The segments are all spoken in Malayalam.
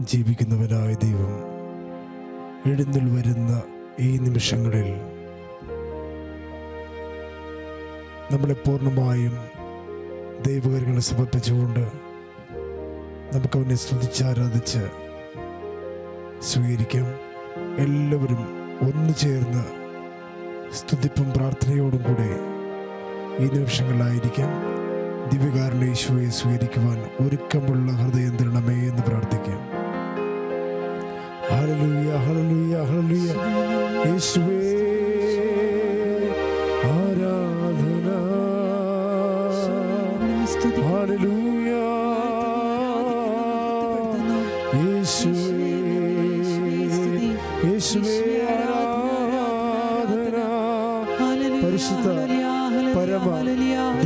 ജീവിക്കുന്നവനായ ദൈവം എഴുന്നൽ വരുന്ന ഈ നിമിഷങ്ങളിൽ നമ്മളെ പൂർണമായും ദൈവകരങ്ങളെ സമർപ്പിച്ചുകൊണ്ട് നമുക്കവനെ സ്തുതിച്ചാരാധിച്ച് സ്വീകരിക്കാം. എല്ലാവരും ഒന്നു ചേർന്ന് സ്തുതിപ്പും പ്രാർത്ഥനയോടും കൂടെ ഈ നിമിഷങ്ങളിലായിരിക്കാം. ദിവ്യകാരുടെ ഈശോയെ സ്വീകരിക്കുവാൻ ഒരുക്കമുള്ള ഹൃദയം തരണമേ എന്ന് പ്രാർത്ഥിക്കാം. ഹല്ലേലൂയ ഹല്ലേലൂയ ഹല്ലേലൂയ യേശുവേ ആരാധന. സ്തുതി ഹല്ലേലൂയ യേശുവേ യേശുവേ ആരാധന. പരിശുദ്ധ പരമ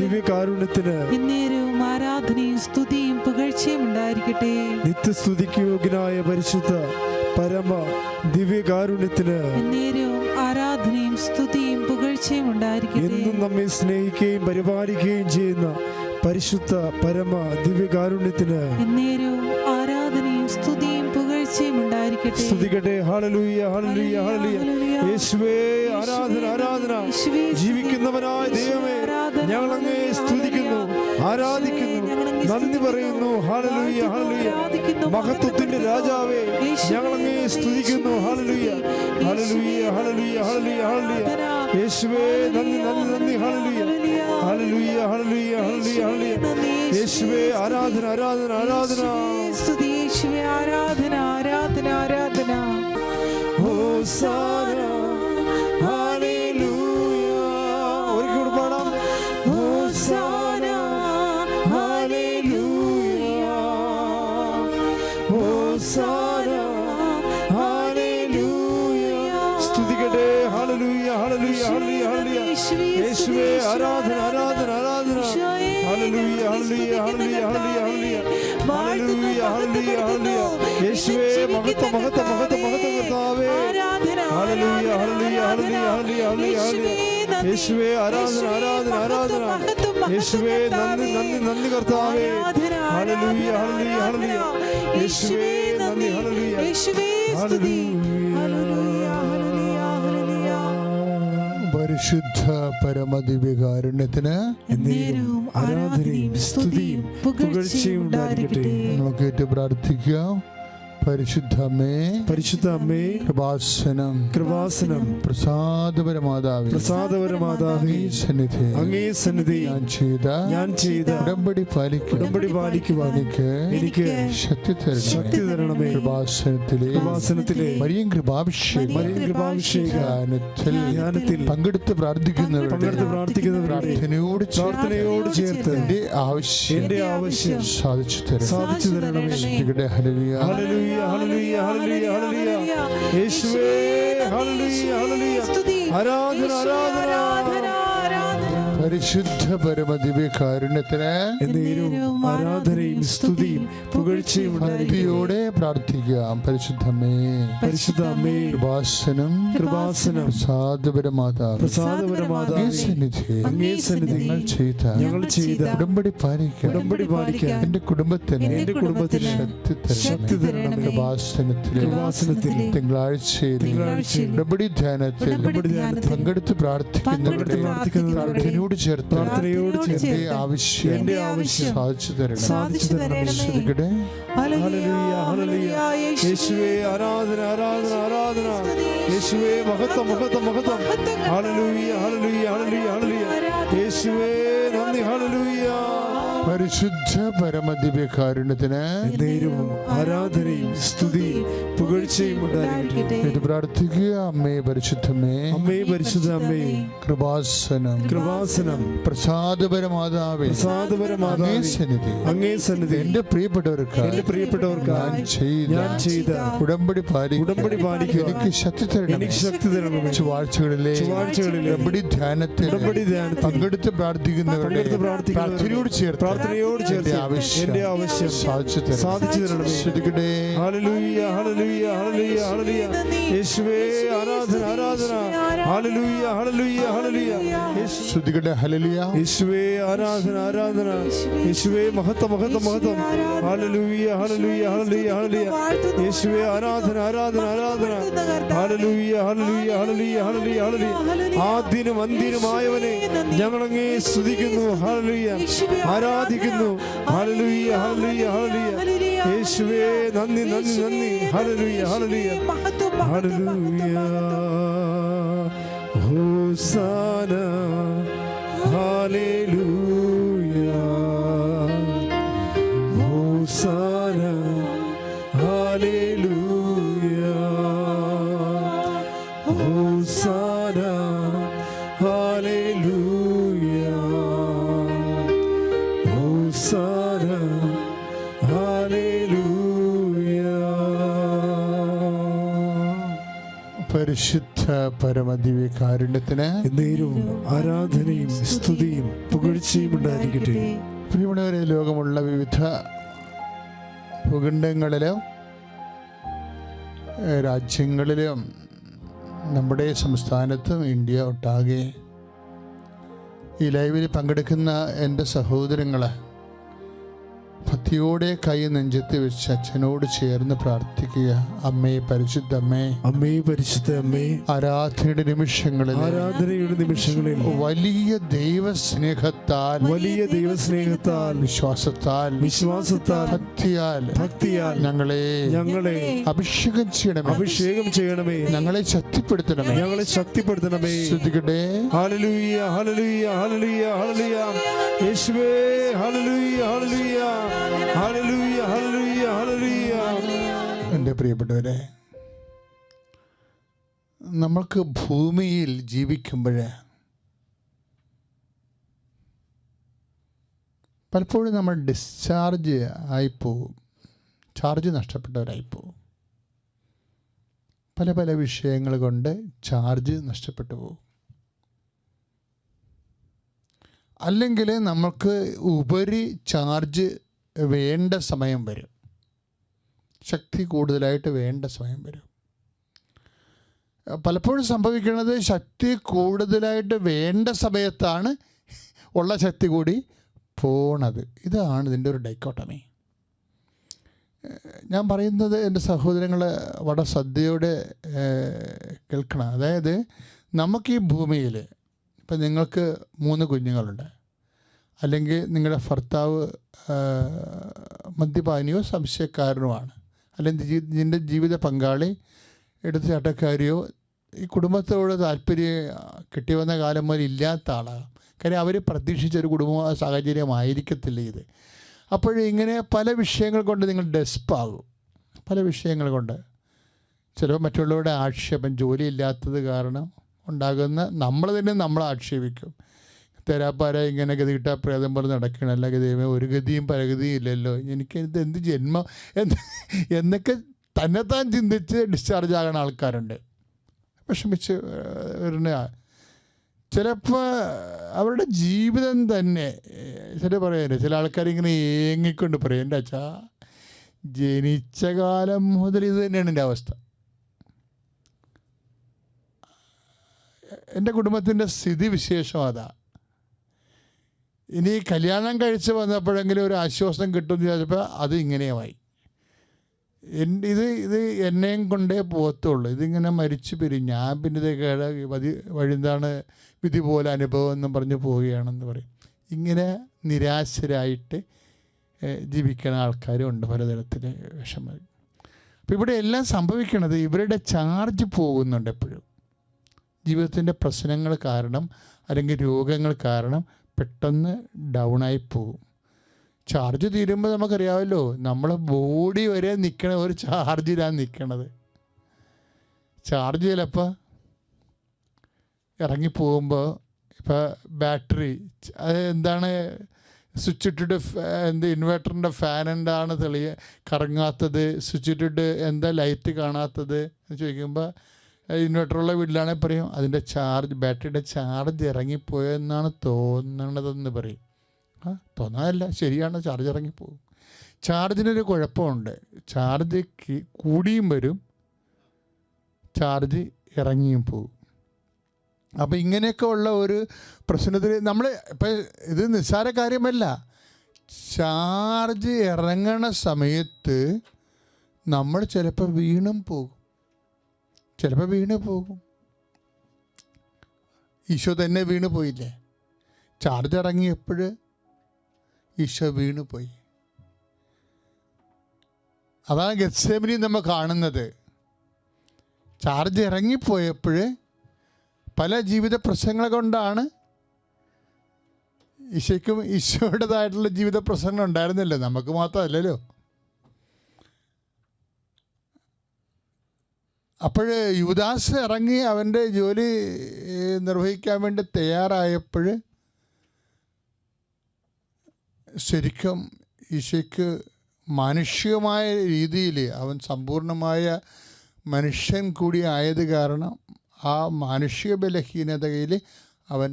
ദിവ്യകാരുണ്യത്തിന് എന്നേരവും ആരാധനയും സ്തുതിയും പുകഴ്ചയും ഉണ്ടായിരിക്കട്ടെ. നിത്യസ്തുതിക്ക് യോഗ്യനായ പരിശുദ്ധ പരമ ദിവ്യകാരുണ്യത്തിന് ആരാധനയും സ്തുതിയും പുകഴ്ചയും ഉണ്ടായിരിക്കട്ടെ. എന്നും നമ്മെ സ്നേഹിക്കുകയും പരിപാലിക്കുകയും ചെയ്യുന്ന പരിശുദ്ധ പരമ ദിവ്യകാരുണ്യത്തിന് ആരാധനയും സ്തുതിയും പുകഴ്ചയും ഉണ്ടായിരിക്കട്ടെ. സ്തുതിക്കട്ടെ. ഹാളലൂയ ഹാളലൂയ ഹാളലൂയ യേശുവേ ആരാധന ആരാധന. ജീവിക്കുന്നവനായ ദൈവമേ ഞങ്ങൾ അങ്ങേ സ്തുതിക്കുന്നു ആരാധിക്കുന്നു. നന്ദി പറയുന്നു. ഹാലലൂയ ഹാലലൂയ ഞങ്ങളുടെ രാജാവേ ഞങ്ങൾ അങ്ങയെ സ്തുതിക്കുന്നു. Hallelujah. Hallelujah hallelujah hallelujah hallelujah. യേശുവേ നന്ദി നന്ദി നന്ദി. Hallelujah. Hallelujah. Hallelujah hallelujah hallelujah യേശുവേ ആരാധന ആരാധന ആരാധന. സ്തുതി യേശുവേ ആരാധന ആരാധന ആരാധന. ഹോസാന യേശുവേ ആരാധന ആരാധന ആരാധന. യേശുവേ നന്ദി നന്ദി നന്ദി കർത്താവേ. ഹല്ലേലൂയ ഹല്ലേലൂയ ഹല്ലേലൂയ. യേശുവേ നന്ദി ഹല്ലേലൂയ. യേശുവേ സ്തുതി. ഹല്ലേലൂയ. ഹല്ലേലൂയ ഹല്ലേലൂയ പരിശുദ്ധ പരമദിവ്യകാരുണ്യത്തിന് ആരാധനയും സ്തുതിയും പുകഴ്ചയും ഉണ്ടായിരിക്കട്ടെ. നമുക്ക് ഏറ്റവും പ്രാർത്ഥിക്കാം പരിശുദ്ധമേ പരിശുദ്ധ അമ്മേ കൃപാസനം കൃപാസനം. പ്രസാദപരമാതാവേ പ്രസാദപരമാതാവേ സന്നിധി അങ്ങേ സന്നിധി. ഞാൻ ചെയ്ത ഞാൻ ചെയ്ത ഉടമ്പടി പാലിക്കും. ഉടമ്പടി പാലിക്കുവാൻ എനിക്ക് എനിക്ക് ശക്തി ശക്തി തരണമേ. കൃപാസനത്തിലെ കൃപാസനത്തിലെ മരിയൻ കൃപാഭിഷേകം മരിയൻ കൃപാഭിഷേകം. ധ്യാനത്തിൽ ധ്യാനത്തിൽ പങ്കെടുത്ത് പ്രാർത്ഥിക്കുന്നവരുടെ പങ്കെടുത്ത് പ്രാർത്ഥിക്കുന്നവരുടെ പ്രാർത്ഥനയോട് പ്രാർത്ഥനയോട് ചേർത്ത് എന്റെ ആവശ്യം എന്റെ ആവശ്യം സാധിച്ചു തരണം സാധിച്ചു തരണമേ. ഇവിടെ ഹല്ലേലൂയ. ആരാധന ആരാധന. പരിശുദ്ധ പരമദിവ്യ കാരുണ്യത്തിന് ആരാധനയും സ്തുതി പുകഴ്ചയും ഉണ്ടായിരിക്കട്ടെ ഭക്തിയോടെ പ്രാർത്ഥിക്കാം പരിശുദ്ധമേ. പരിശുദ്ധമേ. കൃപാസനം. കൃപാസനം. പ്രസാദപരമാതാവ്. പ്രസാദപരമാതാ സന്നിധി അങ്ങേ സന്നിധി ഞങ്ങൾ ചെയ്ത ഞങ്ങൾ ചെയ്ത ഉടമ്പടി പാലിക്കാൻ. ഉടമ്പടി പാലിക്കാൻ. എന്റെ കുടുംബത്തിന് എന്റെ കുടുംബത്തിന് ശക്തി ശക്തി തരണം. കൃപാസനത്തിൽ കൃപാസനത്തിൽ തിങ്കളാഴ്ചയിൽ ഉടമ്പടി ധ്യാനത്തിൽ ഉടമ്പടി ധ്യാനത്തിൽ പങ്കെടുത്ത് പ്രാർത്ഥിക്കുന്നവരുടെ പ്രാർത്ഥനയോട് ചേർത്ത് പ്രാർത്ഥനയോട് ചേർത്ത് ആവശ്യം എന്റെ ആവശ്യം സാധിച്ചു തരണം. സാധിച്ചു തരണമേ. ആയിരിക്കട്ടെ യേശുവേ ആരാധന ആരാധന ആരാധന യേശുവേ മഹത്വം മഹത്വം മഹത്വം ഹാലലൂയ ഹാലലൂയ ഹാലലൂയ ഹാലലൂയ യേശുവേ നന്ദി ഹാലലൂയ പരിശുദ്ധ പരമദിവ്യ കാരുണ്യത്തിന് ആരാധനയും സ്തുതിയും പുകഴ്ചയും ഉണ്ടായിരിക്കട്ടെ. ഇത് പ്രാർത്ഥിക്കുക. അമ്മേ പരിശുദ്ധമേ. അമ്മേ പരിശുദ്ധ അമ്മേ. കൃപാസനം. കൃപാസനം. പ്രസാദപരമാതാവേ. പ്രസാദപരമാതാവേ, സന്നിധി. അങ്ങേ സന്നിധി. എന്റെ പ്രിയപ്പെട്ടവർക്ക് എന്റെ പ്രിയപ്പെട്ടവർക്ക് ഞാൻ ചെയ്ത ഞാൻ ചെയ്ത ഉടമ്പടി പാലിക്കുക. ഉടമ്പടി പാലിക്കുക. എനിക്ക് ശക്തി തരണം എനിക്ക് ശക്തി തരണം ചൊവ്വാഴ്ചകളിലെ ചൊവ്വാഴ്ചകളിലെ ഉടമ്പടി ധ്യാനത്തിൽ ഉടമ്പടി ധ്യാനത്തിൽ പങ്കെടുത്ത് പ്രാർത്ഥിക്കുന്നവരുടെ പ്രാർത്ഥനയോട് ചേർത്ത് പ്രാർത്ഥനയോട് ചേർത്ത് എന്റെ ആവശ്യം സാധിച്ചു തരണം. സാധിച്ചു തരണമേ ശ്രദ്ധിക്കട്ടെ. Hallelujah hallelujah hallelujah hallelujah. യേശുവേ ആരാധന ആരാധന. Hallelujah hallelujah hallelujah. യേശുവേ ആരാധന ആരാധന. യേശുവേ മഹത്വം മഹത്വം മഹത്വം. Hallelujah hallelujah hallelujah hallelujah. യേശുവേ ആരാധന ആരാധന ആരാധന. Hallelujah hallelujah hallelujah hallelujah hallelujah. ആദ്യനും അന്ത്യനുമായവനെ ഞങ്ങളങ്ങേ സ്തുതിക്കുന്നു. ഹല്ലേലൂയ. ആരാധിക്കുന്നു. ഹല്ലേലൂയ ഹല്ലേലൂയ ഹല്ലേലൂയ യേശുവേ നന്ദി നന്ദി നന്ദി. Hallelujah hallelujah. ഹല്ലേലൂയ. ഹോസാന. ഹല്ലേലൂയ. ഹോസാന. പരിശുദ്ധ പരമദിവ്യ കാരുണ്യത്തിന് ആരാധനയും സ്തുതിയും പുകഴ്ചയും ഉണ്ടായിരിക്കട്ടെ. പ്രിയമുള്ളവരെ ലോകമുള്ള വിവിധ ഭൂഖണ്ഡങ്ങളിലും രാജ്യങ്ങളിലും നമ്മുടെ സംസ്ഥാനത്തും ഇന്ത്യ ഒട്ടാകെ ഈ ലൈവിൽ പങ്കെടുക്കുന്ന എന്റെ സഹോദരങ്ങളെ ഭക്തിയോടെ കൈ നെഞ്ചത്ത് വെച്ച് അച്ഛനോട് ചേർന്ന് പ്രാർത്ഥിക്കുക. അമ്മേ പരിശുദ്ധ അമ്മേ. അമ്മേ പരിശുദ്ധ അമ്മേ. ആരാധനയുടെ നിമിഷങ്ങളിൽ ആരാധനയുടെ നിമിഷങ്ങളിൽ വലിയ ദൈവസ്നേഹത്താൽ വലിയ ദൈവസ്നേഹത്താൽ വിശ്വാസത്താൽ വിശ്വാസത്താൽ ഭക്തിയാൽ ഭക്തിയാൽ ഞങ്ങളെ ഞങ്ങളെ അഭിഷേകം ചെയ്യണമേ. അഭിഷേകം ചെയ്യണമേ. ഞങ്ങളെ ശക്തിപ്പെടുത്തണമേ. ഞങ്ങളെ ശക്തിപ്പെടുത്തണമേ. ശ്രദ്ധിക്കട്ടെ ഹല്ലേലൂയ ഹല്ലേലൂയ ഹല്ലേലൂയ ഹല്ലേലൂയ. യേശുവേ ഹല്ലേലൂയ ഹല്ലേലൂയ. എന്റെ പ്രിയപ്പെട്ടവരെ നമ്മൾക്ക് ഭൂമിയിൽ ജീവിക്കുമ്പോൾ പലപ്പോഴും നമ്മൾ ഡിസ്ചാർജ് ആയിപ്പോവും. ചാർജ് നഷ്ടപ്പെട്ടവരായിപ്പോവും. പല പല വിഷയങ്ങൾ കൊണ്ട് ചാർജ് നഷ്ടപ്പെട്ടു പോകും അല്ലെങ്കിൽ നമുക്ക് ഉപരി ചാർജ് വേണ്ട സമയം വരും. ശക്തി കൂടുതലായിട്ട് വേണ്ട സമയം വരും. പലപ്പോഴും സംഭവിക്കുന്നത് ശക്തി കൂടുതലായിട്ട് വേണ്ട സമയത്താണ് ഉള്ള ശക്തി കൂടി പോണത്. ഇതാണ് ഇതിന്റെ ഒരു ഡൈക്കോട്ടമി. ഞാൻ പറയുന്നത് എന്റെ സഹോദരങ്ങൾ വളരെ ശ്രദ്ധയോടെ കേൾക്കണം. അതായത് നമുക്ക് ഈ ഭൂമിയിൽ ഇപ്പം നിങ്ങൾക്ക് മൂന്ന് കുഞ്ഞുങ്ങളുണ്ട്. അല്ലെങ്കിൽ നിങ്ങളുടെ ഭർത്താവ് മദ്യപാനിയോ സംശയക്കാരനുമാണ്. അല്ലെങ്കിൽ നിന്റെ ജീവിത പങ്കാളി എടുത്തുചാട്ടക്കാരിയോ ഈ കുടുംബത്തോട് താല്പര്യം കിട്ടി വന്ന കാലം മുതൽ ഇല്ലാത്ത ആളാകാം. കാര്യം അവർ പ്രതീക്ഷിച്ചൊരു കുടുംബ സാഹചര്യമായിരിക്കത്തില്ല ഇത്. അപ്പോൾ ഇങ്ങനെ പല വിഷയങ്ങൾ കൊണ്ട് നിങ്ങൾ ഡെസ്പാകും. പല വിഷയങ്ങൾ കൊണ്ട്. ചിലപ്പോൾ മറ്റുള്ളവരുടെ ആക്ഷേപം ജോലിയില്ലാത്തത് കാരണം ഉണ്ടാകുന്ന നമ്മൾ തന്നെ നമ്മളെ ആക്ഷേപിക്കും. തരാപ്പാര ഇങ്ങനെ ഗതികിട്ട പ്രേതം പോലെ നടക്കണം. അല്ല ദൈവം ഒരു ഗതിയും പരഗതിയും ഇല്ലല്ലോ. എനിക്ക് ഇത് എന്ത് ജന്മ? എന്ന് എന്നൊക്കെ തന്നെത്താൻ ചിന്തിച്ച് ഡിസ്ചാർജ് ആകുന്ന ആൾക്കാരുണ്ട്. വിഷമിച്ച് വരുന്ന ചിലപ്പോൾ അവരുടെ ജീവിതം തന്നെ ചില പറയാനില്ല ചില ആൾക്കാർ ഇങ്ങനെ ഏങ്ങിക്കൊണ്ട് പറയും. എന്റെ അച്ഛാ ജനിച്ച കാലം മുതൽ ഇത് തന്നെയാണ് എന്റെ അവസ്ഥ. എന്റെ കുടുംബത്തിന്റെ സ്ഥിതി വിശേഷം അതാ. ഇനി കല്യാണം കഴിച്ച് വന്നപ്പോഴെങ്കിലും ഒരു ആശ്വാസം കിട്ടുമെന്ന് ചോദിച്ചപ്പോൾ അത് ഇങ്ങനെയുമായി. ഇത് ഇത് എന്നെയും കൊണ്ടേ പോകത്തുള്ളൂ. ഇതിങ്ങനെ മരിച്ചു പിരിഞ്ഞ്. ഞാൻ പിന്നെ ഇത് കേട വതി വഴിന്താണ് വിധി പോലെ അനുഭവം എന്നും പറഞ്ഞ് പോവുകയാണെന്ന് പറയും. ഇങ്ങനെ നിരാശരായിട്ട് ജീവിക്കുന്ന ആൾക്കാരും ഉണ്ട് പലതരത്തിൽ വിഷമം. അപ്പോൾ ഇവിടെ എല്ലാം സംഭവിക്കുന്നത് ഇവരുടെ ചാർജ് പോകുന്നുണ്ട് എപ്പോഴും. ജീവിതത്തിന്റെ പ്രശ്നങ്ങൾ കാരണം അല്ലെങ്കിൽ രോഗങ്ങൾ കാരണം പെട്ടെന്ന് ഡൗണായി പോകും ചാർജ് തീരുമ്പോൾ നമുക്കറിയാമല്ലോ നമ്മളെ ബോഡി വരെ നിൽക്കണ ഒരു ചാർജിലാണ് നിൽക്കണത് ചാർജ് ചിലപ്പോൾ ഇറങ്ങിപ്പോകുമ്പോൾ ഇപ്പോൾ ബാറ്ററി അത് എന്താണ്? സ്വിച്ച് ഇട്ടിട്ട് എന്ത് ഇൻവെർട്ടറിന്റെ ഫാൻ എന്താണ് തെളിയ കറങ്ങാത്തത് സ്വിച്ച് ഇട്ടിട്ട് എന്താ ലൈറ്റ് കാണാത്തത് എന്ന് ചോദിക്കുമ്പോൾ ഇൻവെർട്ടറുള്ള വീട്ടിലാണെങ്കിൽ പറയും അതിന്റെ ചാർജ് ബാറ്ററിയുടെ ചാർജ് ഇറങ്ങിപ്പോയെന്നാണ് തോന്നണതെന്ന് പറയും. ആ തോന്നാനല്ല ശരിയാണ് ചാർജ് ഇറങ്ങിപ്പോകും ചാർജിനൊരു കുഴപ്പമുണ്ട്. ചാർജ് കൂടിയും വരും ചാർജ് ഇറങ്ങിയും പോകും അപ്പോൾ ഇങ്ങനെയൊക്കെ ഉള്ള ഒരു പ്രശ്നത്തിൽ നമ്മൾ ഇപ്പം ഇത് നിസ്സാര കാര്യമല്ല. ചാർജ് ഇറങ്ങണ സമയത്ത് നമ്മൾ ചിലപ്പോൾ വീണും പോകും. ചിലപ്പോൾ വീണ് പോകും. ഈശോ തന്നെ വീണ് പോയില്ലേ? ചാർജ് ഇറങ്ങിയപ്പോൾ ഈശോ വീണ് പോയി. അതാണ് ഗത്സേമിനി നമ്മൾ കാണുന്നത്. ചാർജ് ഇറങ്ങിപ്പോയപ്പോൾ പല ജീവിത പ്രശ്നങ്ങൾ കൊണ്ടാണ് ഈശോയ്ക്കും ഈശോയുടേതായിട്ടുള്ള ജീവിത പ്രശ്നങ്ങൾ ഉണ്ടായിരുന്നല്ലോ? നമുക്ക് മാത്രമല്ലല്ലോ. അപ്പോൾ യുവദാസ് ഇറങ്ങി അവന്റെ ജോലി നിർവഹിക്കാൻ വേണ്ടി തയ്യാറായപ്പോൾ ശരിക്കും ഈശോയ്ക്ക് മാനുഷികമായ രീതിയിൽ അവൻ സമ്പൂർണമായ മനുഷ്യൻ കൂടി ആയത് കാരണം ആ മാനുഷിക ബലഹീനതയിൽ അവൻ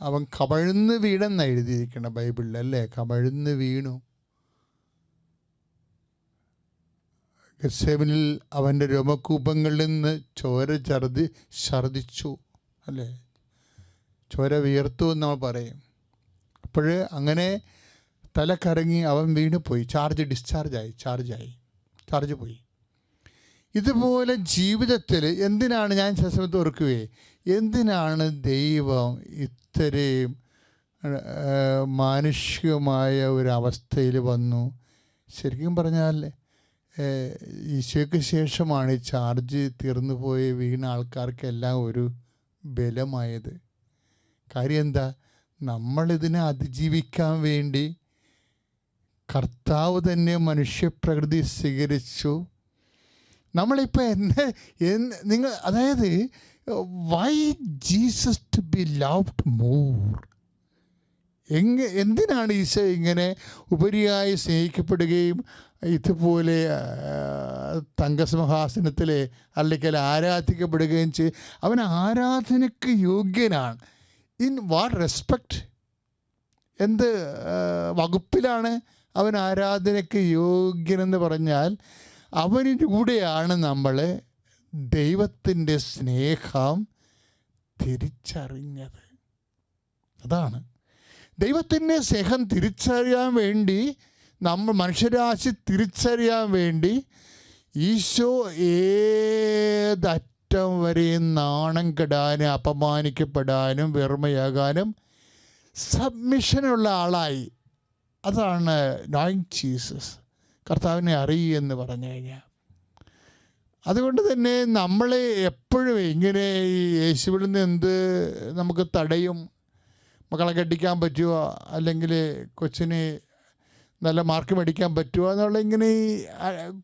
അവൻ കമഴ്ന്ന് വീണെന്ന് എഴുതിയിരിക്കണം ബൈബിളിൽ അല്ലേ? കമഴ്ന്ന് വീണു. ഗസേബനിൽ അവന്റെ രോമകൂപങ്ങളിൽ നിന്ന് ചോര ചർദി ഛർദിച്ചു അല്ലേ? ചോര വിയർത്തു എന്ന് നമ്മൾ പറയും. അപ്പോഴ് അങ്ങനെ തല കറങ്ങി അവൻ വീണ് പോയി ചാർജ് ഡിസ്ചാർജായി ചാർജായി ചാർജ് പോയി. ഇതുപോലെ ജീവിതത്തിൽ എന്തിനാണ് ഞാൻ ചില ഓർക്കുകയെ എന്തിനാണ് ദൈവം ഇത്രയും മാനുഷികമായ ഒരു അവസ്ഥയിൽ വന്നു? ശരിക്കും പറഞ്ഞാൽ ഈശോയ്ക്ക് ശേഷമാണ് ചാർജ് തീർന്നു പോയി വീണ ആൾക്കാർക്കെല്ലാം ഒരു ബലമായത്. കാര്യം എന്താ നമ്മളിതിനെ അതിജീവിക്കാൻ വേണ്ടി കർത്താവ് തന്നെ മനുഷ്യപ്രകൃതി സ്വീകരിച്ചു. നമ്മളിപ്പോൾ എന്ന് നിങ്ങൾ അതായത് why Jesus to be loved more എങ്ങ എന്തിനാണ് ഈശോ ഇങ്ങനെ ഉപരിയായി സ്നേഹിക്കപ്പെടുകയും ഇതുപോലെ തങ്കസിംഹാസനത്തിൽ അല്ലെങ്കിൽ ആരാധിക്കപ്പെടുകയും ചെയ്യും അവൻ ആരാധനയ്ക്ക് യോഗ്യനാണ്. ഇൻ വാട്ട് റെസ്പെക്റ്റ് എന്ത് വകുപ്പിലാണ് അവൻ ആരാധനയ്ക്ക് യോഗ്യനെന്ന് പറഞ്ഞാൽ അവനിലൂടെയാണ് നമ്മൾ ദൈവത്തിന്റെ സ്നേഹം തിരിച്ചറിഞ്ഞത്. അതാണ്. ദൈവത്തിന്റെ സ്നേഹം തിരിച്ചറിയാൻ വേണ്ടി നമ്മൾ മനുഷ്യരാശി തിരിച്ചറിയാൻ വേണ്ടി ഈശോ ഏതറ്റം വരെയും നാണം കെടാനും അപമാനിക്കപ്പെടാനും വെറുമയാകാനും സബ്മിഷനുള്ള ആളായി. അതാണ് നോയിങ് ജീസസ്. കർത്താവിനെ അറിയെന്ന് പറഞ്ഞു കഴിഞ്ഞാൽ. അതുകൊണ്ട് തന്നെ നമ്മൾ എപ്പോഴും ഇങ്ങനെ ഈ യേശുവിൽ നിന്ന് എന്ത് നമുക്ക് തടയും? മക്കളെ കെട്ടിക്കാൻ പറ്റുമോ അല്ലെങ്കിൽ കൊച്ചിന് നല്ല മാർക്ക് മേടിക്കാൻ പറ്റുമോ എന്നുള്ള ഇങ്ങനെ ഈ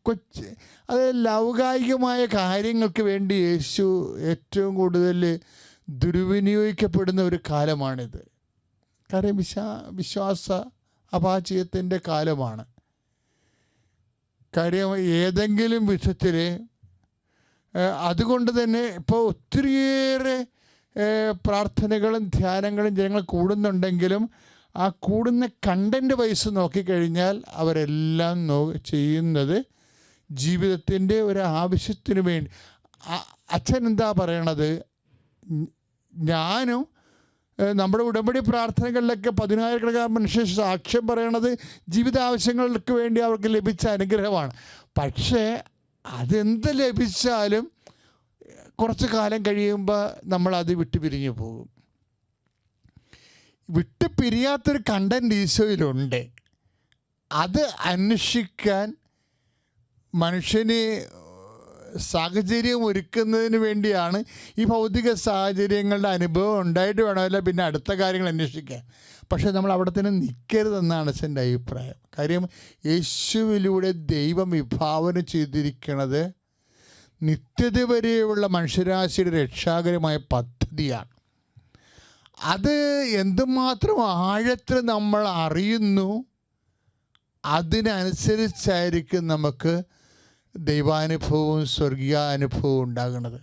കൊച്ച് അത് ലൗകായികമായ കാര്യങ്ങൾക്ക് വേണ്ടി യേശു ഏറ്റവും കൂടുതൽ ദുർവിനിയോഗിക്കപ്പെടുന്ന ഒരു കാലമാണിത്. കാര്യം വിശ്വാ വിശ്വാസ അപാചയത്തിന്റെ കാലമാണ്. കാര്യം ഏതെങ്കിലും വിധത്തിൽ അതുകൊണ്ട് തന്നെ ഇപ്പോൾ ഒത്തിരിയേറെ പ്രാർത്ഥനകളും ധ്യാനങ്ങളും ജനങ്ങൾ കൂടുന്നുണ്ടെങ്കിലും ആ കൂടുന്ന കണ്ടന്റ് വൈസ് നോക്കിക്കഴിഞ്ഞാൽ അവരെല്ലാം നോ ചെയ്യുന്നത് ജീവിതത്തിന്റെ ഒരു ആവശ്യത്തിന് വേണ്ടി. അച്ഛൻ എന്താ പറയണത്? ഞാനും നമ്മുടെ ഉടമ്പടി പ്രാർത്ഥനകളിലൊക്കെ പതിനായിരക്കണക്കാണ് മനുഷ്യ സാക്ഷ്യം പറയണത് ജീവിത ആവശ്യങ്ങൾക്ക് വേണ്ടി അവർക്ക് ലഭിച്ച അനുഗ്രഹമാണ്. പക്ഷേ അതെന്ത് ലഭിച്ചാലും കുറച്ച് കാലം കഴിയുമ്പോൾ നമ്മളത് വിട്ടു പിരിഞ്ഞു പോകും. വിട്ടു പിരിയാത്തൊരു കണ്ടന്റ് ഈശോയിലുണ്ട്. അത് അന്വേഷിക്കാൻ മനുഷ്യന് സാഹചര്യം ഒരുക്കുന്നതിന് വേണ്ടിയാണ് ഈ ഭൗതിക സാഹചര്യങ്ങളുടെ അനുഭവം ഉണ്ടായിട്ട് വേണമല്ല പിന്നെ അടുത്ത കാര്യങ്ങൾ അന്വേഷിക്കാൻ പക്ഷേ നമ്മൾ അവിടെ തന്നെ നിൽക്കരുതെന്നാണ് എന്റെ അഭിപ്രായം. കാര്യം യേശുവിലൂടെ ദൈവം വിഭാവന ചെയ്തിരിക്കുന്നത് നിത്യത വരെയുള്ള മനുഷ്യരാശിയുടെ രക്ഷാകരമായ പദ്ധതിയാണ്. അത് എന്തുമാത്രം ആഴത്തിൽ നമ്മൾ അറിയുന്നു അതിനനുസരിച്ചായിരിക്കും നമുക്ക് ദൈവാനുഭവവും സ്വർഗീയാനുഭവവും ഉണ്ടാകുന്നത്.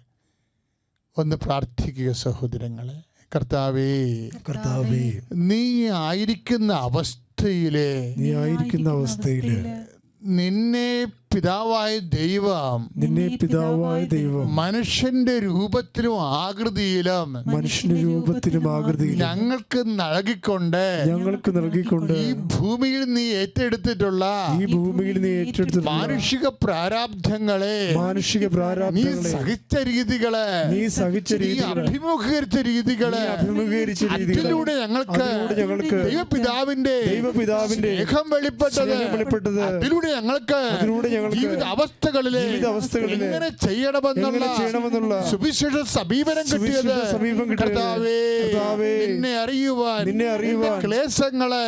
ഒന്ന് പ്രാർത്ഥിക്കുക സഹോദരങ്ങളെ. കർത്താവേ കർത്താവേ നീ ആയിരിക്കുന്ന അവസ്ഥയിലെ നീ ആയിരിക്കുന്ന അവസ്ഥയിൽ നിന്നെ പിതാവായ ദൈവം നിന്നെ പിതാവായ ദൈവം മനുഷ്യന്റെ രൂപത്തിലും ആകൃതിയിലും മനുഷ്യന്റെ രൂപത്തിലും ആകൃതിയിലും ഞങ്ങൾക്ക് നൽകിക്കൊണ്ട് ഞങ്ങൾക്ക് നൽകിക്കൊണ്ട് ഈ ഭൂമിയിൽ നീ ഏറ്റെടുത്തിട്ടുള്ള ഈ ഭൂമിയിൽ നീ ഏറ്റെടുത്തിട്ടുള്ള മാനുഷിക പ്രാരാബ്ധങ്ങളെ മാനുഷിക നീ പ്രാരാബ്ദങ്ങളെ സഹിച്ച രീതികളെ നീ സഹിച്ച രീതി അഭിമുഖീകരിച്ച രീതികളെ നീ അഭിമുഖീകരിച്ച രീതികളെ അതിലൂടെ ഞങ്ങൾക്ക് ഞങ്ങൾക്ക് ദൈവപിതാവിന്റെ ദൈവപിതാവിന്റെ സ്നേഹം വെളിപ്പെട്ടത് വെളിപ്പെട്ടത് അതിലൂടെ ഞങ്ങൾക്ക് ജീവിത അവസ്ഥകളിലെ എങ്ങനെ ചെയ്യണമെന്നുള്ള സുവിശേഷ സമീപനം കിട്ടിയത് കർത്താവേ നിന്നെ അറിയുവാൻ നിന്നെ അറിയുവാൻ, ക്ലേശങ്ങളെ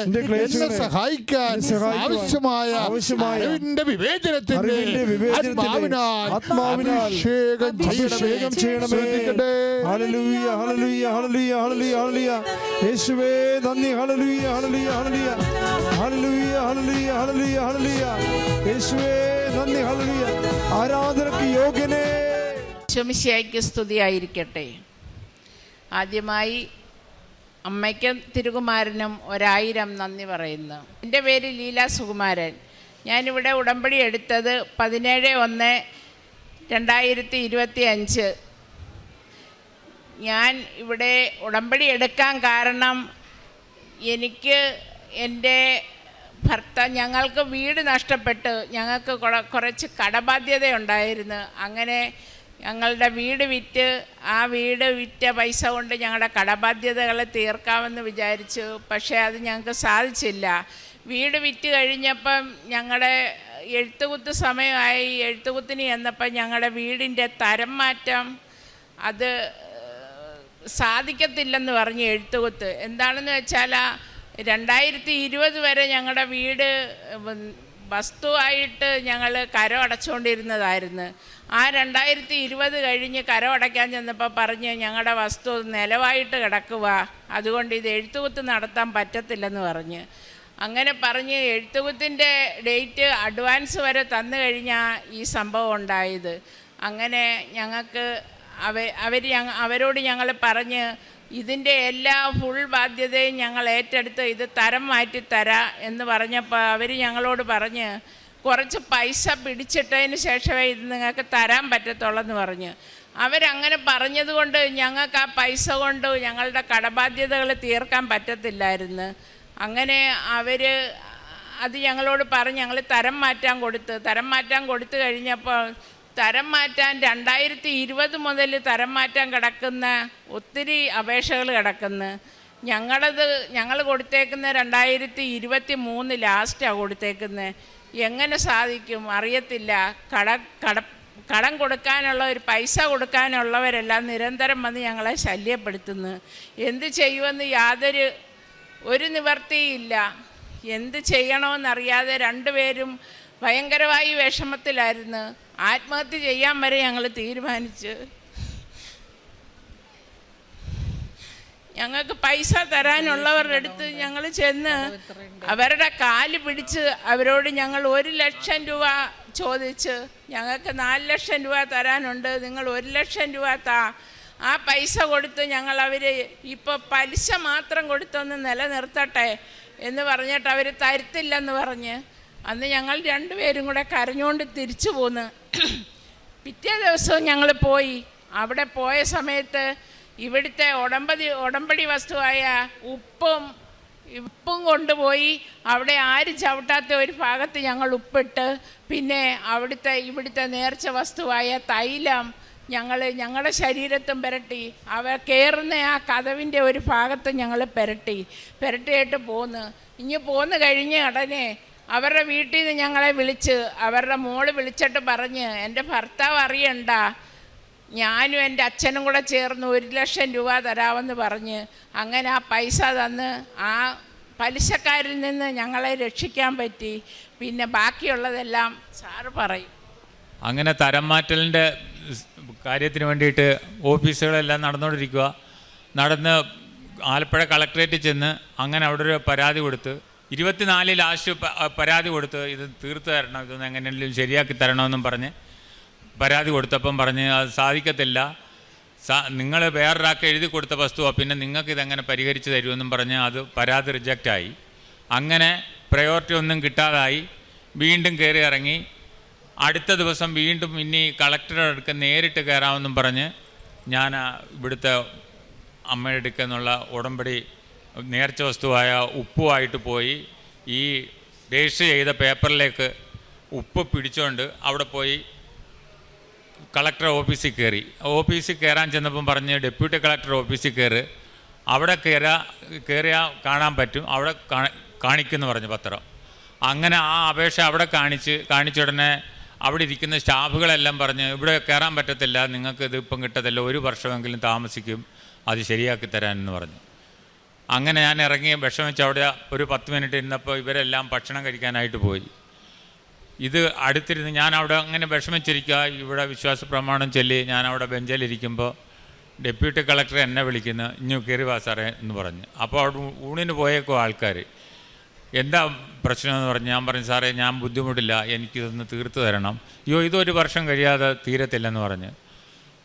സഹായിക്കാൻ ആവശ്യമായ ആവശ്യമായ അറിവിന്റെ വിവേചനത്തിന്റെ അറിവിന്റെ വിവേചനത്തിന്റെ ആത്മാവിനാൽ ആത്മാവിനാൽ അഭിഷേകം അഭിഷേകം ചെയ്യണമേ. ശ്രദ്ധിക്കട്ടെ. Hallelujah hallelujah hallelujah hallelujah hallelujah. യേശുവേ നന്ദി. Hallelujah hallelujah hallelujah hallelujah. Hallelujah hallelujah hallelujah. യേശുവേ നന്ദി ഹല്ലേലൂയ. ആരാധനയ്ക്ക് യോഗ്യനേ. സ്തുതിയായിരിക്കട്ടെ. ആദ്യമായി അമ്മയ്ക്കും തിരുകുമാരനും ഒരായിരം നന്ദി പറയുന്നു. എന്റെ പേര് ലീല സുകുമാരൻ. ഞാനിവിടെ ഉടമ്പടി എടുത്തത് പതിനേഴ് ഒന്ന് രണ്ടായിരത്തി ഇരുപത്തി അഞ്ച് ഞാൻ ഇവിടെ ഉടമ്പടി എടുക്കാൻ കാരണം എനിക്ക് എന്റെ ഭർത്ത ഞങ്ങൾക്ക് വീട് നഷ്ടപ്പെട്ട് ഞങ്ങൾക്ക് കുറച്ച് കടബാധ്യത ഉണ്ടായിരുന്നു അങ്ങനെ ഞങ്ങളുടെ വീട് വിറ്റ് ആ വീട് വിറ്റ പൈസ കൊണ്ട് ഞങ്ങളുടെ കടബാധ്യതകളെ തീർക്കാമെന്ന് വിചാരിച്ചു. പക്ഷേ അത് ഞങ്ങൾക്ക് സാധിച്ചില്ല. വീട് വിറ്റ് കഴിഞ്ഞപ്പം ഞങ്ങളുടെ എഴുത്തുകുത്ത് സമയമായി. എഴുത്തുകുത്തിന് ചെന്നപ്പം ഞങ്ങളുടെ വീടിന്റെ തരം മാറ്റം അത് സാധിക്കത്തില്ലെന്ന് പറഞ്ഞ് എഴുത്തുകുത്ത്. എന്താണെന്ന് വെച്ചാൽ രണ്ടായിരത്തി ഇരുപത് വരെ ഞങ്ങളുടെ വീട് വസ്തുവായിട്ട് ഞങ്ങൾ കരം അടച്ചുകൊണ്ടിരുന്നതായിരുന്നു ആ രണ്ടായിരത്തി ഇരുപത് കഴിഞ്ഞ് കരം അടയ്ക്കാൻ ചെന്നപ്പോൾ പറഞ്ഞ് ഞങ്ങളുടെ വസ്തു നിലവായിട്ട് കിടക്കുക അതുകൊണ്ട് ഇത് എഴുത്തുകുത്ത് നടത്താൻ പറ്റത്തില്ലെന്ന് പറഞ്ഞ്. അങ്ങനെ പറഞ്ഞ് എഴുത്തുകുത്തിന്റെ ഡേറ്റ് അഡ്വാൻസ് വരെ തന്നു കഴിഞ്ഞാൽ ഈ സംഭവം ഉണ്ടായത്. അങ്ങനെ ഞങ്ങൾക്ക് അവ അവർ അവരോട് ഞങ്ങൾ പറഞ്ഞ് ഇതിന്റെ എല്ലാ ഫുൾ ബാധ്യതയും ഞങ്ങൾ ഏറ്റെടുത്ത് ഇത് തരം മാറ്റി തരാ എന്ന് പറഞ്ഞപ്പോൾ അവർ ഞങ്ങളോട് പറഞ്ഞ് കുറച്ച് പൈസ പിടിച്ചിട്ടതിന് ശേഷമേ ഇത് നിങ്ങൾക്ക് തരാൻ പറ്റത്തുള്ളെന്ന് പറഞ്ഞ്. അവരങ്ങനെ പറഞ്ഞതുകൊണ്ട് ഞങ്ങൾക്ക് ആ പൈസ കൊണ്ട് ഞങ്ങളുടെ കടബാധ്യതകൾ തീർക്കാൻ പറ്റത്തില്ലായിരുന്നു. അങ്ങനെ അവർ അത് ഞങ്ങളോട് പറഞ്ഞ് ഞങ്ങൾ തരം മാറ്റാൻ കൊടുത്ത് തരം മാറ്റാൻ കൊടുത്തു കഴിഞ്ഞപ്പോൾ തരം മാറ്റാൻ രണ്ടായിരത്തി ഇരുപത് മുതൽ തരം മാറ്റാൻ കിടക്കുന്ന ഒത്തിരി അപേക്ഷകൾ കിടക്കുന്നു. ഞങ്ങളത് ഞങ്ങൾ കൊടുത്തേക്കുന്ന രണ്ടായിരത്തി ഇരുപത്തി മൂന്ന് ലാസ്റ്റാണ് കൊടുത്തേക്കുന്നത് എങ്ങനെ സാധിക്കും? അറിയത്തില്ല. കട കട കടം കൊടുക്കാനുള്ള ഒരു പൈസ കൊടുക്കാനുള്ളവരെല്ലാം നിരന്തരം വന്ന് ഞങ്ങളെ ശല്യപ്പെടുത്തുന്നു. എന്ത് ചെയ്യുമെന്ന് യാതൊരു ഒരു നിവർത്തിയില്ല എന്ത് ചെയ്യണമെന്നറിയാതെ രണ്ടുപേരും ഭയങ്കരമായി വിഷമത്തിലായിരുന്നു. ആത്മഹത്യ ചെയ്യാൻ വരെ ഞങ്ങൾ തീരുമാനിച്ച്. ഞങ്ങൾക്ക് പൈസ തരാനുള്ളവരുടെ അടുത്ത് ഞങ്ങൾ ചെന്ന് അവരുടെ കാൽ പിടിച്ച് അവരോട് ഞങ്ങൾ ഒരു ലക്ഷം രൂപ ചോദിച്ച് ഞങ്ങൾക്ക് നാല് ലക്ഷം രൂപ തരാനുണ്ട് നിങ്ങൾ ഒരു ലക്ഷം രൂപ താ. ആ പൈസ കൊടുത്ത് ഞങ്ങൾ അവർ ഇപ്പോൾ പലിശ മാത്രം കൊടുത്തൊന്ന് നിലനിർത്തട്ടെ എന്ന് പറഞ്ഞിട്ട് അവർ തരത്തില്ലെന്ന് പറഞ്ഞ് അന്ന് ഞങ്ങൾ രണ്ടുപേരും കൂടെ കരഞ്ഞുകൊണ്ട് തിരിച്ചു പോന്ന്. പിറ്റേ ദിവസവും ഞങ്ങൾ പോയി. അവിടെ പോയ സമയത്ത് ഇവിടുത്തെ ഉടമ്പടി ഉടമ്പടി വസ്തുവായ ഉപ്പും ഉപ്പും കൊണ്ടുപോയി. അവിടെ ആരും ചവിട്ടാത്ത ഒരു ഭാഗത്ത് ഞങ്ങൾ ഉപ്പിട്ട് പിന്നെ അവിടുത്തെ ഇവിടുത്തെ നേർച്ച വസ്തുവായ തൈലം ഞങ്ങൾ ഞങ്ങളുടെ ശരീരത്തും പുരട്ടി. അവ കയറുന്ന ആ കഥവിന്റെ ഒരു ഭാഗത്ത് ഞങ്ങൾ പുരട്ടി. പുരട്ടിയിട്ട് പോന്ന്. ഇനി പോന്ന് കഴിഞ്ഞ് ഉടനെ അവരുടെ വീട്ടിൽ നിന്ന് ഞങ്ങളെ വിളിച്ച് അവരുടെ മോൾ വിളിച്ചിട്ട് പറഞ്ഞ് എന്റെ ഭർത്താവ് അറിയണ്ട. ഞാനും എന്റെ അച്ഛനും കൂടെ ചേർന്ന് ഒരു ലക്ഷം രൂപ തരാമെന്ന് പറഞ്ഞ് അങ്ങനെ ആ പൈസ തന്ന് ആ പലിശക്കാരിൽ നിന്ന് ഞങ്ങളെ രക്ഷിക്കാൻ പറ്റി. പിന്നെ ബാക്കിയുള്ളതെല്ലാം സാറ് പറയും. അങ്ങനെ തരം മാറ്റലിന്റെ കാര്യത്തിന് വേണ്ടിയിട്ട് ഓഫീസുകളെല്ലാം നടന്നുകൊണ്ടിരിക്കുക. നടന്ന് ആലപ്പുഴ കളക്ട്രേറ്റിൽ ചെന്ന് അങ്ങനെ അവിടെ ഒരു പരാതി കൊടുത്ത് ഇരുപത്തിനാല് ലാസ്റ്റ് പ- പരാതി കൊടുത്ത് ഇത് തീർത്തു തരണം ഇതൊന്ന് എങ്ങനെയെങ്കിലും ശരിയാക്കി തരണമെന്നും പറഞ്ഞ് പരാതി കൊടുത്തപ്പം പറഞ്ഞ് അത് സാധിക്കത്തില്ല. നിങ്ങൾ വേറൊരാൾക്ക് എഴുതി കൊടുത്ത വസ്തുവാണ് പിന്നെ നിങ്ങൾക്ക് ഇതെങ്ങനെ പരിഹരിച്ച് തരുമെന്നും പറഞ്ഞ് അത് പരാതി റിജക്റ്റായി. അങ്ങനെ പ്രയോറിറ്റി ഒന്നും കിട്ടാതായി. വീണ്ടും കയറി ഇറങ്ങി. അടുത്ത ദിവസം വീണ്ടും ഇനി കളക്ടറുടെ അടുക്ക നേരിട്ട് കയറാമെന്നും പറഞ്ഞ് ഞാൻ ഇവിടുത്തെ അമ്മയുടെ അടുക്കെന്നുള്ള ഉടമ്പടി നേർച്ച വസ്തുവായ ഉപ്പുമായിട്ട് പോയി ഈ രജിസ്റ്റർ ചെയ്ത പേപ്പറിലേക്ക് ഉപ്പ് പിടിച്ചുകൊണ്ട് അവിടെ പോയി കളക്ടർ ഓഫീസിൽ കയറി. ഓഫീസിൽ കയറാൻ ചെന്നപ്പം പറഞ്ഞ് ഡെപ്യൂട്ടി കളക്ടർ ഓഫീസിൽ കയറി. അവിടെ കയറാ കയറിയാൽ കാണാൻ പറ്റും. അവിടെ കാണി- കാണിക്കുമെന്ന് പറഞ്ഞു പത്രം. അങ്ങനെ ആ അപേക്ഷ അവിടെ കാണിച്ച് കാണിച്ച ഉടനെ അവിടെ ഇരിക്കുന്ന സ്റ്റാഫുകളെല്ലാം പറഞ്ഞ് ഇവിടെ കയറാൻ പറ്റത്തില്ല. നിങ്ങൾക്ക് ഇത് ഇപ്പം കിട്ടത്തില്ല. ഒരു വർഷമെങ്കിലും താമസിക്കും. അത് ശരിയാക്കി തരാനെന്ന് പറഞ്ഞു. അങ്ങനെ ഞാൻ ഇറങ്ങി വിഷമിച്ച് അവിടെ ഒരു പത്ത് മിനിറ്റ് ഇരുന്നപ്പോൾ ഇവരെല്ലാം ഭക്ഷണം കഴിക്കാനായിട്ട് പോയി. ഇത് അടുത്തിരുന്ന് ഞാൻ അവിടെ അങ്ങനെ വിഷമിച്ചിരിക്കുക. ഇവിടെ വിശ്വാസ പ്രമാണം ചൊല്ലി ഞാൻ അവിടെ ബെഞ്ചിലിരിക്കുമ്പോൾ ഡെപ്യൂട്ടി കളക്ടർ എന്നെ വിളിക്കുന്നു. ഇഞ്ഞു കയറി വാ സാറേ എന്ന് പറഞ്ഞു. അപ്പോൾ അവിടെ ഊണിന് പോയേക്കോ ആൾക്കാർ. എന്താ പ്രശ്നമെന്ന് പറഞ്ഞ്. ഞാൻ പറഞ്ഞു സാറേ ഞാൻ ബുദ്ധിമുട്ടില്ല. എനിക്കിതൊന്ന് തീർത്തു തരണം. അയ്യോ ഇതൊരു വർഷം കഴിയാതെ തീരത്തില്ലെന്ന് പറഞ്ഞ്.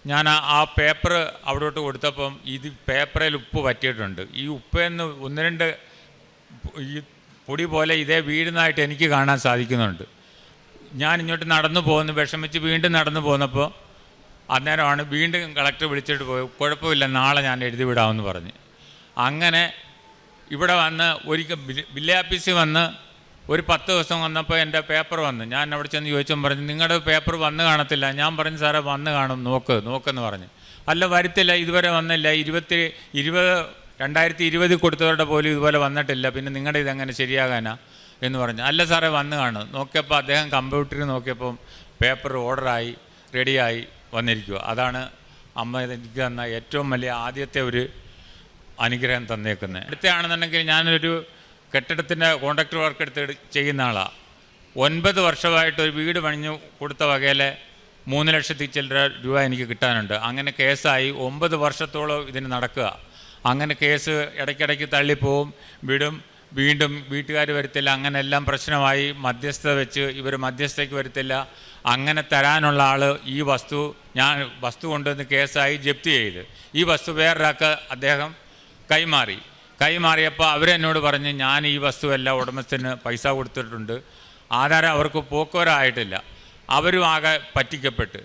ഞാൻ ആ- പേപ്പർ അവിടോട്ട് കൊടുത്തപ്പം ഇത് പേപ്പറിൽ ഉപ്പ് പറ്റിയിട്ടുണ്ട് ഈ ഉപ്പെന്ന് ഒന്ന് രണ്ട് ഈ പൊടി പോലെ ഇതേ വീഴുന്നതായിട്ട് എനിക്ക് കാണാൻ സാധിക്കുന്നുണ്ട്. ഞാൻ ഇങ്ങോട്ട് നടന്നു പോകുന്നു വിഷമിച്ച് വീണ്ടും നടന്നു പോന്നപ്പോൾ അന്നേരമാണ് വീണ്ടും കളക്ടർ വിളിച്ചിട്ട് പോയി കുഴപ്പമില്ല നാളെ ഞാൻ എഴുതി വിടാമെന്ന് പറഞ്ഞ്. അങ്ങനെ ഇവിടെ വന്ന് ഒരിക്കൽ ഓഫീസിൽ വന്ന് ഒരു പത്ത് ദിവസം വന്നപ്പോൾ എന്റെ പേപ്പർ വന്നു. ഞാൻ അവിടെ ചെന്ന് ചോദിച്ചപ്പോൾ പറഞ്ഞു നിങ്ങളുടെ പേപ്പർ വന്ന് കാണത്തില്ല. ഞാൻ പറഞ്ഞു സാറേ വന്ന് കാണും. നോക്ക് നോക്കെന്ന് പറഞ്ഞു. അല്ല വരത്തില്ല. ഇതുവരെ വന്നില്ല. ഇരുപത്തി ഇരുപത് രണ്ടായിരത്തി ഇരുപതിൽ കൊടുത്തവരുടെ പോലും ഇതുപോലെ വന്നിട്ടില്ല. പിന്നെ നിങ്ങളുടെ ഇതെങ്ങനെ ശരിയാകാനാ എന്ന് പറഞ്ഞു. അല്ല സാറേ വന്ന് കാണും. നോക്കിയപ്പോൾ അദ്ദേഹം കമ്പ്യൂട്ടറിൽ നോക്കിയപ്പം പേപ്പർ ഓർഡറായി റെഡിയായി വന്നിരിക്കുക അതാണ് അമ്മ എനിക്ക് തന്ന ഏറ്റവും വലിയ ആദ്യത്തെ ഒരു അനുഗ്രഹം തന്നേക്കുന്നത് അടുത്തയാണെന്നുണ്ടെങ്കിൽ ഞാനൊരു കെട്ടിടത്തിന്റെ കോൺട്രാക്ടർ വർക്ക് എടുത്ത് ചെയ്യുന്ന ആളാണ് ഒൻപത് വർഷമായിട്ട് ഒരു വീട് പണിഞ്ഞു കൊടുത്ത വകയിലെ മൂന്ന് ലക്ഷത്തി ചില്ലര രൂപ എനിക്ക് കിട്ടാനുണ്ട്. അങ്ങനെ കേസായി ഒമ്പത് വർഷത്തോളം ഇതിന് നടക്കുക. അങ്ങനെ കേസ് ഇടയ്ക്കിടയ്ക്ക് തള്ളിപ്പോവും വിടും വീണ്ടും വീട്ടുകാർ വരുത്തില്ല. അങ്ങനെ എല്ലാം പ്രശ്നമായി. മധ്യസ്ഥത വെച്ച് ഇവർ മധ്യസ്ഥയ്ക്ക് വരുത്തില്ല. അങ്ങനെ തരാനുള്ള ആൾ ഈ വസ്തു ഞാൻ വസ്തു കൊണ്ടുവന്ന് കേസായി ജപ്തി ചെയ്ത്. ഈ വസ്തു വേറൊരാൾക്ക് അദ്ദേഹം കൈമാറി. കൈമാറിയപ്പോൾ അവരെന്നോട് പറഞ്ഞ് ഞാൻ ഈ വസ്തുവെല്ലാം ഉടമസ്ഥന് പൈസ കൊടുത്തിട്ടുണ്ട്. ആധാരം അവർക്ക് പോക്കുവരായിട്ടില്ല. അവരും ആകെ പറ്റിക്കപ്പെട്ട്.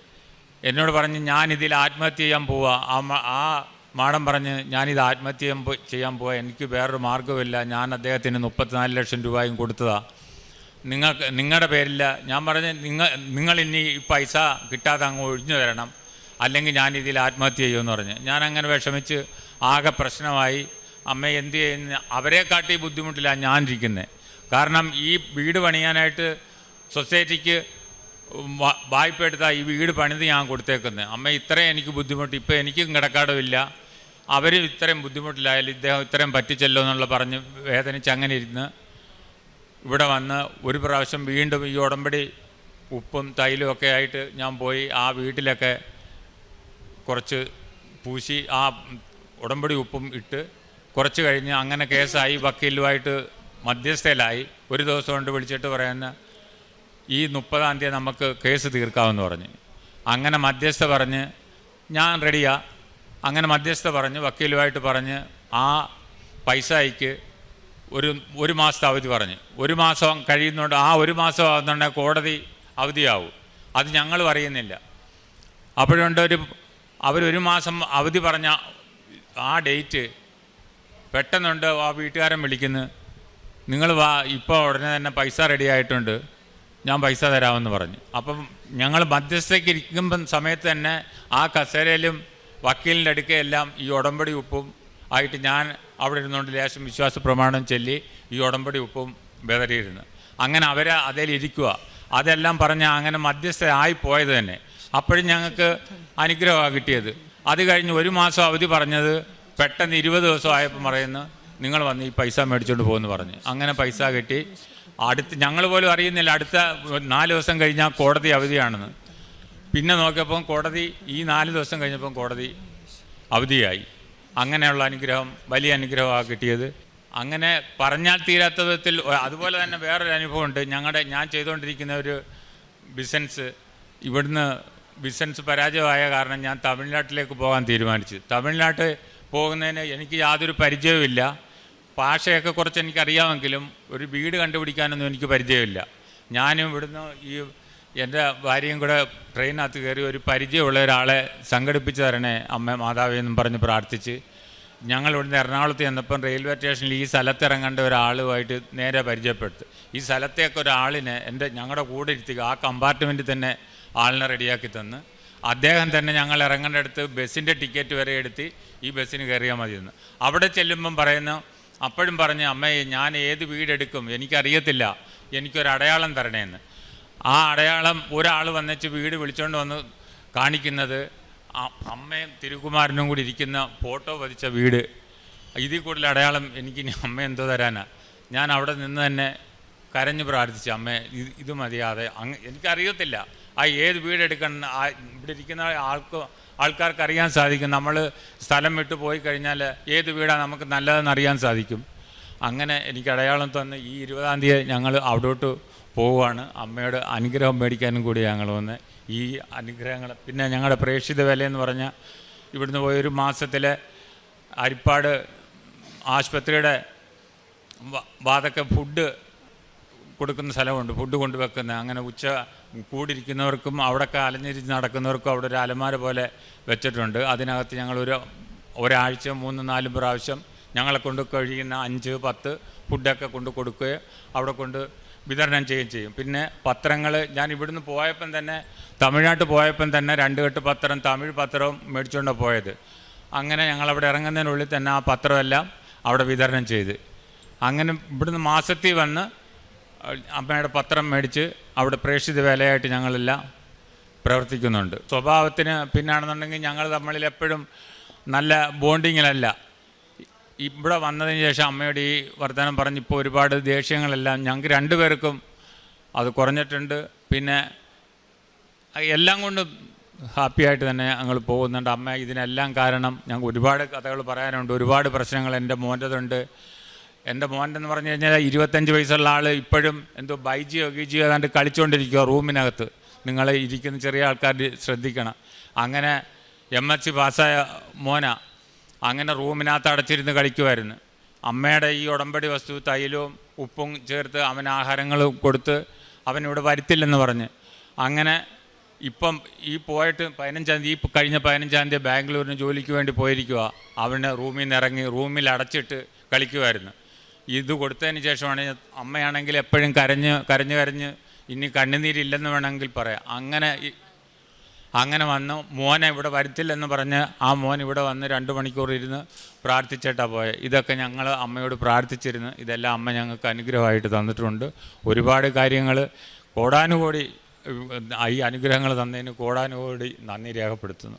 എന്നോട് പറഞ്ഞ് ഇതിൽ ആത്മഹത്യ ചെയ്യാൻ പോവാ. ആ ആ മാഡം പറഞ്ഞ് ഞാനിത് ആത്മഹത്യ ചെയ്യാൻ ചെയ്യാൻ പോവാ. എനിക്ക് വേറൊരു മാർഗമില്ല ഞാൻ അദ്ദേഹത്തിന് മുപ്പത്തിനാല് ലക്ഷം രൂപയും കൊടുത്തതാണ് നിങ്ങൾക്ക് നിങ്ങളുടെ പേരില്ല. ഞാൻ പറഞ്ഞ് നിങ്ങൾ നിങ്ങൾ ഇനി ഈ പൈസ കിട്ടാതെ അങ്ങ് ഒഴിഞ്ഞു തരണം അല്ലെങ്കിൽ ഞാൻ ഇതിൽ ആത്മഹത്യ ചെയ്യുമെന്ന് പറഞ്ഞ്. ഞാൻ അങ്ങനെ വിഷമിച്ച് ആകെ പ്രശ്നമായി. അമ്മ എന്ത് ചെയ്യുന്ന? അവരെക്കാട്ടി കാട്ടി ഞാൻ ഞാനിരിക്കുന്നത് കാരണം ഈ വീട് പണിയാനായിട്ട് സൊസൈറ്റിക്ക് വായ്പ എടുത്താൽ ഈ വീട് പണിത് ഞാൻ കൊടുത്തേക്കുന്നത് അമ്മ ഇത്രയും എനിക്ക് ബുദ്ധിമുട്ട്. ഇപ്പോൾ എനിക്കും കിടക്കാടുമില്ല അവരും ഇത്രയും ബുദ്ധിമുട്ടിലായാലും ഇദ്ദേഹം ഇത്രയും പറ്റിച്ചല്ലോ എന്നുള്ള പറഞ്ഞ് വേദനിച്ച് അങ്ങനെ ഇരുന്ന് ഇവിടെ വന്ന് ഒരു പ്രാവശ്യം വീണ്ടും ഈ ഉടമ്പടി ഉപ്പും തൈലും ഒക്കെ ആയിട്ട് ഞാൻ പോയി ആ വീട്ടിലൊക്കെ കുറച്ച് പൂശി ആ ഉടമ്പടി ഉപ്പും ഇട്ട് കുറച്ച് കഴിഞ്ഞ് അങ്ങനെ കേസായി വക്കീലുമായിട്ട് മധ്യസ്ഥയിലായി. ഒരു ദിവസം കൊണ്ട് വിളിച്ചിട്ട് പറയുന്ന ഈ മുപ്പതാം തീയതി നമുക്ക് കേസ് തീർക്കാമെന്ന് പറഞ്ഞ്. അങ്ങനെ മധ്യസ്ഥ പറഞ്ഞ് ഞാൻ റെഡിയാ. അങ്ങനെ മധ്യസ്ഥ പറഞ്ഞ് വക്കീലുമായിട്ട് പറഞ്ഞ് ആ പൈസയ്ക്ക് ഒരു ഒരു മാസത്തെ അവധി പറഞ്ഞ്. ഒരു മാസം കഴിയുന്നുണ്ട് ആ ഒരു മാസം ആകുന്നുണ്ടെങ്കിൽ കോടതി അവധിയാവും. അത് ഞങ്ങൾ അറിയുന്നില്ല. അപ്പോഴുണ്ട് ഒരു അവരൊരു മാസം അവധി പറഞ്ഞ ആ ഡേറ്റ് പെട്ടെന്നുണ്ട് ആ വീട്ടുകാരൻ വിളിക്കുന്നു. നിങ്ങൾ വാ ഇപ്പോൾ ഉടനെ തന്നെ പൈസ റെഡി ആയിട്ടുണ്ട്. ഞാൻ പൈസ തരാമെന്ന് പറഞ്ഞു. അപ്പം ഞങ്ങൾ മധ്യസ്ഥയ്ക്ക് ഇരിക്കുമ്പം സമയത്ത് തന്നെ ആ കസേരയിലും വക്കീലിന്റെ അടുക്കയെല്ലാം ഈ ഉടമ്പടി ഉപ്പും ആയിട്ട് ഞാൻ അവിടെ ഇരുന്നുകൊണ്ട് ലേശം വിശ്വാസ പ്രമാണം ചൊല്ലി ഈ ഉടമ്പടി ഉപ്പും വിതറിയിരുന്നു അങ്ങനെ അവർ അതിലിരിക്കുക അതെല്ലാം പറഞ്ഞ് അങ്ങനെ മധ്യസ്ഥയായി പോയത് തന്നെ. അപ്പോഴും ഞങ്ങൾക്ക് അനുഗ്രഹമാണ് കിട്ടിയത്. അത് കഴിഞ്ഞ് ഒരു മാസം അവധി പറഞ്ഞത് പെട്ടെന്ന് ഇരുപത് ദിവസം ആയപ്പോൾ പറയുന്നു നിങ്ങൾ വന്ന് ഈ പൈസ മേടിച്ചുകൊണ്ട് പോകുമെന്ന് പറഞ്ഞു. അങ്ങനെ പൈസ കിട്ടി. അടുത്ത് ഞങ്ങൾ പോലും അറിയുന്നില്ല. അടുത്ത നാല് ദിവസം കഴിഞ്ഞാൽ കോടതി അവധിയാണെന്ന്. പിന്നെ നോക്കിയപ്പം കോടതി ഈ നാല് ദിവസം കഴിഞ്ഞപ്പം കോടതി അവധിയായി. അങ്ങനെയുള്ള അനുഗ്രഹം വലിയ അനുഗ്രഹമാണ് കിട്ടിയത്. അങ്ങനെ പറഞ്ഞാൽ തീരാത്ത വിധത്തിൽ അതുപോലെ തന്നെ വേറൊരു അനുഭവമുണ്ട്. ഞങ്ങളുടെ ഞാൻ ചെയ്തുകൊണ്ടിരിക്കുന്ന ഒരു ബിസിനസ് ഇവിടുന്ന് ബിസിനസ് പരാജയമായ കാരണം ഞാൻ തമിഴ്നാട്ടിലേക്ക് പോകാൻ തീരുമാനിച്ചു. തമിഴ്നാട്ട് പോകുന്നതിന് എനിക്ക് യാതൊരു പരിചയവുമില്ല. ഭാഷയൊക്കെ കുറച്ച് എനിക്കറിയാമെങ്കിലും ഒരു വീട് കണ്ടുപിടിക്കാനൊന്നും എനിക്ക് പരിചയമില്ല. ഞാനും ഇവിടുന്ന് ഈ എന്റെ ഭാര്യയും കൂടെ ട്രെയിനകത്ത് കയറി ഒരു പരിചയമുള്ള ഒരാളെ സംഘടിപ്പിച്ച് തരണേ അമ്മ മാതാവേ എന്നും പറഞ്ഞ് പ്രാർത്ഥിച്ച്. ഞങ്ങൾ ഇവിടുന്ന് എറണാകുളത്ത് ചെന്നപ്പം റെയിൽവേ സ്റ്റേഷനിൽ ഈ സ്ഥലത്തിറങ്ങേണ്ട ഒരാളുമായിട്ട് നേരെ പരിചയപ്പെടുത്തു. ഈ സ്ഥലത്തേക്ക് ഒരാളിനെ എന്റെ ഞങ്ങളുടെ കൂടെ ഇരുത്തി ആ കമ്പാർട്ട്മെന്റിൽ തന്നെ ആളിനെ റെഡിയാക്കി തന്ന്. അദ്ദേഹം തന്നെ ഞങ്ങൾ ഇറങ്ങേണ്ടടുത്ത് ബസ്സിന്റെ ടിക്കറ്റ് വരെ എടുത്ത് ഈ ബസ്സിന് കയറിയാൽ മതിയെന്ന്. അവിടെ ചെല്ലുമ്പം പറയുന്നു അപ്പോഴും പറഞ്ഞു അമ്മയെ ഞാൻ ഏത് വീടെടുക്കും? എനിക്കറിയത്തില്ല. എനിക്കൊരു അടയാളം തരണേന്ന്. ആ അടയാളം ഒരാൾ വന്നിച്ച് വീട് വിളിച്ചുകൊണ്ട് വന്ന് കാണിക്കുന്നത് അമ്മയും തിരുകുമാരനും കൂടി ഇരിക്കുന്ന ഫോട്ടോ പതിച്ച വീട്. ഇതിൽ കൂടുതൽ അടയാളം എനിക്ക് അമ്മ എന്തോ തരാനാ. ഞാൻ അവിടെ നിന്ന് തന്നെ കരഞ്ഞു പ്രാർത്ഥിച്ചു അമ്മേ ഇത് ഇത് മതിയാതെ അങ്ങ് എനിക്കറിയത്തില്ല. ആ ഏത് വീടെടുക്കണം ഇവിടെ ഇരിക്കുന്ന ആൾക്ക് ആൾക്കാർക്ക് അറിയാൻ സാധിക്കും. നമ്മൾ സ്ഥലം വിട്ട് പോയി കഴിഞ്ഞാൽ ഏത് വീടാണ് നമുക്ക് നല്ലതെന്ന് അറിയാൻ സാധിക്കും. അങ്ങനെ എനിക്ക് അടയാളം തന്ന് ഈ ഇരുപതാം തീയതി ഞങ്ങൾ അവിടോട്ട് പോവുകയാണ്. അമ്മയുടെ അനുഗ്രഹം മേടിക്കാനും കൂടി ഞങ്ങൾ വന്ന് ഈ അനുഗ്രഹങ്ങൾ പിന്നെ ഞങ്ങളുടെ പ്രേക്ഷിത വിലയെന്ന് പറഞ്ഞാൽ ഇവിടുന്ന് പോയ ഒരു മാസത്തിലെ അരിപ്പാട് ആശുപത്രിയുടെ വാതൊക്കെ ഫുഡ് കൊടുക്കുന്ന സ്ഥലമുണ്ട് ഫുഡ് കൊണ്ടുവെക്കുന്ന അങ്ങനെ ഉച്ച കൂടിയിരിക്കുന്നവർക്കും അവിടെയൊക്കെ അലഞ്ഞിരിച്ച് നടക്കുന്നവർക്കും അവിടെ ഒരു അലമാര പോലെ വെച്ചിട്ടുണ്ട്. അതിനകത്ത് ഞങ്ങളൊരു ഒരാഴ്ച മൂന്ന് നാല് പ്രാവശ്യം ഞങ്ങളെ കൊണ്ട് കഴിയുന്ന അഞ്ച് പത്ത് ഫുഡൊക്കെ കൊണ്ട് കൊടുക്കുകയും അവിടെ കൊണ്ട് വിതരണം ചെയ്യുകയും ചെയ്യും. പിന്നെ പത്രങ്ങൾ ഞാൻ ഇവിടുന്ന് പോയപ്പം തന്നെ തമിഴ്നാട്ട് പോയപ്പം തന്നെ രണ്ട് കെട്ട് പത്രം തമിഴ് പത്രവും മേടിച്ചുകൊണ്ടാണ് പോയത്. അങ്ങനെ ഞങ്ങളവിടെ ഇറങ്ങുന്നതിനുള്ളിൽ തന്നെ ആ പത്രമെല്ലാം അവിടെ വിതരണം ചെയ്ത്. അങ്ങനെ ഇവിടുന്ന് മാസത്തിൽ വന്ന് അമ്മയുടെ പത്രം മേടിച്ച് അവിടെ പ്രേക്ഷിത വേലയായിട്ട് ഞങ്ങളെല്ലാം പ്രവർത്തിക്കുന്നുണ്ട്. സ്വഭാവത്തിന് പിന്നാണെന്നുണ്ടെങ്കിൽ ഞങ്ങൾ തമ്മിൽ എപ്പോഴും നല്ല ബോണ്ടിങ്ങിലല്ല. ഇവിടെ വന്നതിന് ശേഷം അമ്മയോട് ഈ വർത്തമാനം പറഞ്ഞ് ഇപ്പോൾ ഒരുപാട് ദേഷ്യങ്ങളെല്ലാം ഞങ്ങൾക്ക് രണ്ടുപേർക്കും അത് കുറഞ്ഞിട്ടുണ്ട്. പിന്നെ എല്ലാം കൊണ്ടും ഹാപ്പിയായിട്ട് തന്നെ ഞങ്ങൾ പോകുന്നുണ്ട്. അമ്മ ഇതിനെല്ലാം കാരണം ഞങ്ങൾക്ക് ഒരുപാട് കഥകൾ പറയാനുണ്ട്. ഒരുപാട് പ്രശ്നങ്ങൾ എന്റെ മോന്റെതുണ്ട്. എന്റെ മോന്റെ എന്ന് പറഞ്ഞു കഴിഞ്ഞാൽ ഇരുപത്തഞ്ച് വയസ്സുള്ള ആൾ ഇപ്പോഴും എന്തോ ബൈജിയോ ഗീജിയോ ഏതാണ്ട് കളിച്ചുകൊണ്ടിരിക്കുക റൂമിനകത്ത്. നിങ്ങൾ ഇരിക്കുന്ന ചെറിയ ആൾക്കാർ ശ്രദ്ധിക്കണം. അങ്ങനെ എം എസ് സി പാസ്സായ മോന അങ്ങനെ റൂമിനകത്ത് അടച്ചിരുന്ന് കളിക്കുമായിരുന്നു അമ്മയുടെ ഈ ഉടമ്പടി വസ്തു തൈലവും ഉപ്പും ചേർത്ത് അവൻ ആഹാരങ്ങൾ കൊടുത്ത് അവൻ ഇവിടെ വരുത്തില്ലെന്ന് പറഞ്ഞ്. അങ്ങനെ ഇപ്പം ഈ പോയിട്ട് പതിനഞ്ചാം തീയതി ഈ കഴിഞ്ഞ പതിനഞ്ചാം തീയതി ബാംഗ്ലൂരിന് ജോലിക്ക് വേണ്ടി പോയിരിക്കുക അവന് റൂമിൽ നിന്ന് ഇറങ്ങി റൂമിൽ അടച്ചിട്ട് കളിക്കുമായിരുന്നു ഇത് കൊടുത്തതിന് ശേഷമാണ് അമ്മയാണെങ്കിൽ എപ്പോഴും കരഞ്ഞ് കരഞ്ഞ് കരഞ്ഞ് ഇനി കണ്ണുനീരില്ലെന്ന് വേണമെങ്കിൽ പറയാം. അങ്ങനെ അങ്ങനെ വന്നു മോനെ ഇവിടെ വരുത്തില്ലെന്ന് പറഞ്ഞ് ആ മോൻ ഇവിടെ വന്ന് രണ്ട് മണിക്കൂർ ഇരുന്ന് പ്രാർത്ഥിച്ചിട്ടാണ് പോയത് ഇതൊക്കെ ഞങ്ങൾ അമ്മയോട് പ്രാർത്ഥിച്ചിരുന്നു. ഇതെല്ലാം അമ്മ ഞങ്ങൾക്ക് അനുഗ്രഹമായിട്ട് തന്നിട്ടുണ്ട്. ഒരുപാട് കാര്യങ്ങൾ കോടാനുകോടി ഈ അനുഗ്രഹങ്ങൾ തന്നതിന് കോടാനുകോടി നന്ദി രേഖപ്പെടുത്തുന്നു.